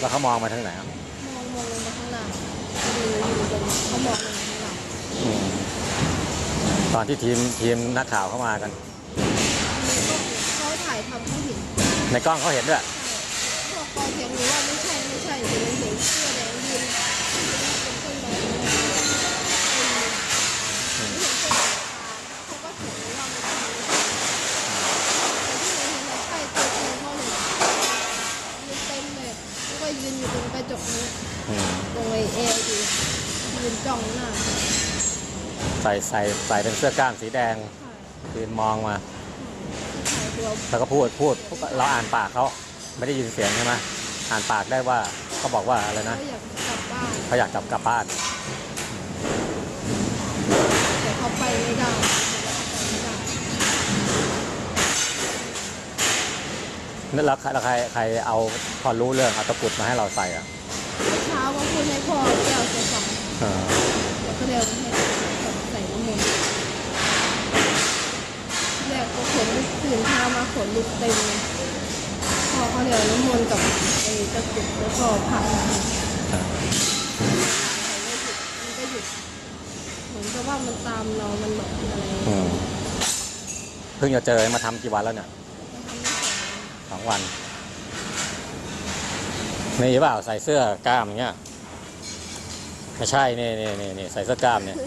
แล้วเขามองมาทางไหนครับมองมองลงมาข้างล่างอยู่อยู่ตรงเขามองลงมาข้างล่างอืมตอนที่ทีมทีมนักข่าวเข้ามากัน เขาถ่ายทำเขาเห็นในกล้องเขาเห็นด้วยพวกกองเสียงหรือว่าไม่ใช่ไม่ใช่แต่มันเห็นเสื้อแดงยืนเป็นต้นไม้ไม่เห็นต้นไม้เขาก็เถียงว่าไม่ใช่แต่ที่เราเห็นใช่ตัวจริงเขาเลยยืนเต็มเลยแล้วก็ ยืนอยู่ตรงกระจกนี้อืมตรงไอเอลอยู่ยืนจ้องหน้าใส่ใส่ใส่เป็นเสื้อกล้ามสีแดงยืนมองมา ถ่ายตัวแล้วก็พูดพูดเราอ่านปากเขาไม่ได้ยินเสียงใช่ไหมอ่านปากได้ว่าเขาบอกว่าอะไรนะเขาอยากกลับบ้านเขาอยากกลับกลับบ้านแต่เขาไปไม่ได้ไม่ได้ นั่น แล้วใครแล้วใครใครเอาพอรู้เรื่องเอาตะกรุดมาให้เราใส่อะเมื่อเช้าว่าพูดให้พ่อแก้วใส่สองเออแล้วก็เดินให้ใส่น้ำมนต์แรกก็ขนตื่นเช้ามาขนลุกเต็มเลยพ่อเขาเดี๋ยวน้ำมนต์กับไอ้ตะกรุดแล้วก็ผักเออมันก็หยุดเหมือนกับว่ามันตามเรา มันหลอกอะไรอืมเพิ่งจะเจอมาทำกี่วันแล้วเนี่ย องวันนี่เปล่าใส่เสื้อกล้ามเงี้ยไม่ใช่นี่นี่นี่นี่ใส่เสื้อกล้ามเนี่ย